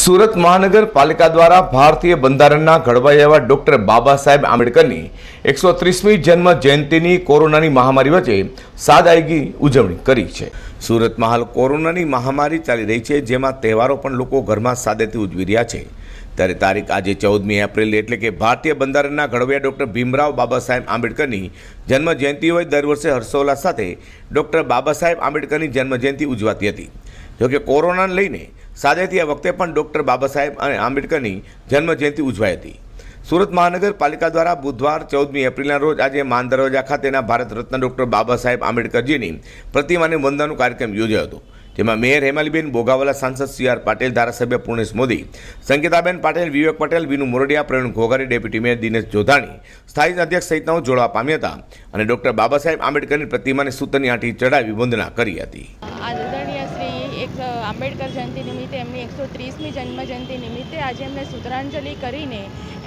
સુરત મહાનગરપાલિકા દ્વારા ભારતીય બંધારણના ઘડવાઈ એવા ડૉક્ટર બાબા સાહેબ આંબેડકરની એકસો ત્રીસમી જન્મ જયંતિની કોરોનાની મહામારી વચ્ચે સાદાઈગી ઉજવણી કરી છે. સુરતમાં હાલ કોરોનાની મહામારી ચાલી રહી છે, જેમાં તહેવારો પણ લોકો ઘરમાં સાદેથી ઉજવી રહ્યા છે. ત્યારે તારીખ આજે ચૌદમી એપ્રિલ એટલે કે ભારતીય બંધારણના ઘડવૈયા ડૉક્ટર ભીમરાવ બાબા સાહેબ આંબેડકરની જન્મ જયંતિ હોય દર વર્ષે હર્ષોલ્લાસ સાથે ડૉક્ટર બાબા સાહેબ આંબેડકરની જન્મ જયંતિ ઉજવાતી હતી. જોકે કોરોનાને લઈને સાદેથી આ વખતે પણ ડોક્ટર બાબા સાહેબ અને આંબેડકરની જન્મ જયંતિ ઉજવાઈ હતી. સુરત મહાનગરપાલિકા દ્વારા બુધવાર ચૌદમી એપ્રિલના રોજ આજે માન દરવાજા ખાતેના ભારત રત્ન ડૉક્ટર બાબા સાહેબ આંબેડકરજીની પ્રતિમાને વંદનનો કાર્યક્રમ યોજાયો હતો. જેમાં મેયર હેમાલીબેન બોગાવાલા, સાંસદ સી આર પાટીલ, ધારાસભ્ય પૂર્ણેશ મોદી સંગીતાબેન પાટીલ, વિવેક પટેલ, વિનુ મોરડિયા, પ્રવીણ ઘોઘારી, ડેપ્યુટી મેયર દિનેશ જોધાણી, સ્થાયી અધ્યક્ષ સહિતનાઓ જોડવા પામ્યા હતા અને ડોક્ટર બાબા સાહેબ આંબેડકરની પ્રતિમાને સૂતરની આંટી ચડાવી વંદના કરી હતી. એક આંબેડકર જયંતિ નિમિત્તે, એમની એકસો ત્રીસમી જન્મજયંતિ નિમિત્તે આજે એમને સૂત્રાંજલિ કરીને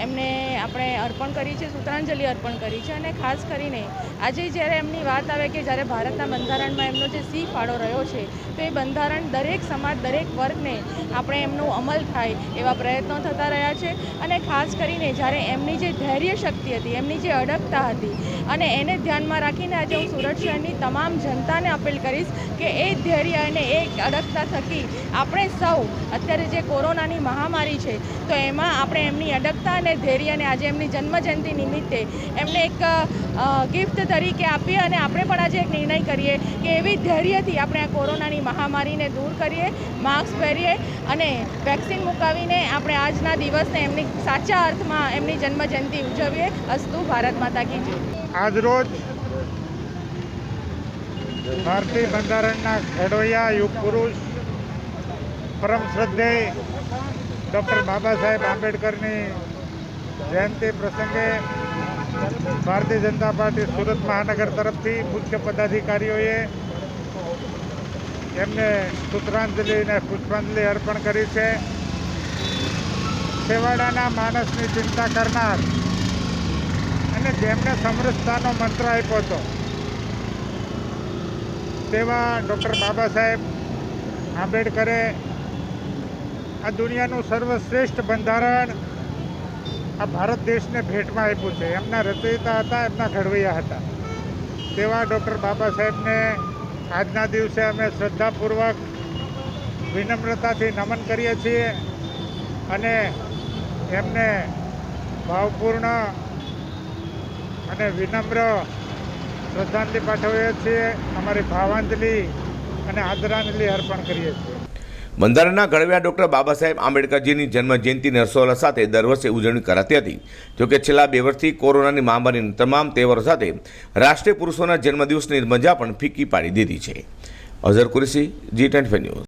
એમને આપણે અર્પણ કરી છે, સૂત્રાંજલિ અર્પણ કરી છે અને ખાસ કરીને આજે જ્યારે એમની વાત આવે કે જ્યારે ભારતના બંધારણમાં એમનો જે સી ફાળો રહ્યો છે, તો એ બંધારણ દરેક સમાજ, દરેક વર્ગને આપણે એમનો અમલ થાય એવા પ્રયત્નો થતા રહ્યા છે અને ખાસ કરીને જ્યારે એમની જે ધૈર્ય શક્તિ હતી, એમની જે અડગતા હતી અને એને ધ્યાનમાં રાખીને આજે હું સુરત શહેરની તમામ જનતાને અપીલ કરીશ કે એ ધૈર્ય અને એ અડગતા થકી આપણે સૌ અત્યારે જે કોરોનાની મહામારી છે, તો એમાં આપણે એમની અડગતા અને ધૈર્ય અને આજે એમની જન્મજયંતિ નિમિત્તે એમને એક ગિફ્ટ તરીકે આપીએ અને આપણે પણ આજે એક નિર્ણય કરીએ કે એવી ધૈર્યથી આપણે આ કોરોનાની મહામારીને દૂર કરીએ, માસ્ક પહેરીએ અને વેક્સિન મુકાવીને આપણે આજના દિવસને એમની સાચા અર્થમાં એમની જન્મજયંતિ ઉજવીએ. અસ્તુ ભારત માતા કી જય. આજરોજ ભારતીય બંધારણના ઘડવૈયા યુગ પુરુષ, પરમ શ્રદ્ધેય ડૉક્ટર બાબા સાહેબ આંબેડકરની જયંતિ પ્રસંગે ભારતીય જનતા પાર્ટી સુરત મહાનગર તરફથી મુખ્ય પદાધિકારીઓએ એમને સૂત્રાંજલિને પુષ્પાંજલિ અર્પણ કરી છે. છેવાડાના માણસની ચિંતા કરનાર અને જેમને સમરસતાનો મંત્ર આપ્યો હતો તેવા ડૉક્ટર બાબા સાહેબ આંબેડકરે આ દુનિયાનું સર્વશ્રેષ્ઠ બંધારણ આ ભારત દેશને ભેટમાં આપ્યું છે. એમના રચયિતા હતા, એમના ઘડવૈયા હતા. તેવા ડૉક્ટર બાબા સાહેબને આજના દિવસે અમે શ્રદ્ધાપૂર્વક વિનમ્રતાથી નમન કરીએ છીએ અને એમને ભાવપૂર્ણ અને વિનમ્ર શ્રદ્ધાંજલિ પાઠવીએ છીએ, અમારી ભાવાંજલિ અને આદરાંજલિ અર્પણ કરીએ છીએ. બંધારણના ઘડવ્યા ડોક્ટર બાબા સાહેબ આંબેડકરજીની જન્મ જયંતિની હર્ષોલ્લાસ સાથે દર વર્ષે ઉજવણી કરાતી હતી. જોકે છેલ્લા બે વર્ષથી કોરોનાની મહામારીની તમામ તહેવારો સાથે રાષ્ટ્રીય પુરુષોના જન્મદિવસની મજા પણ ફીકી પાડી દીધી છે. Azhar Qureshi, G twenty news.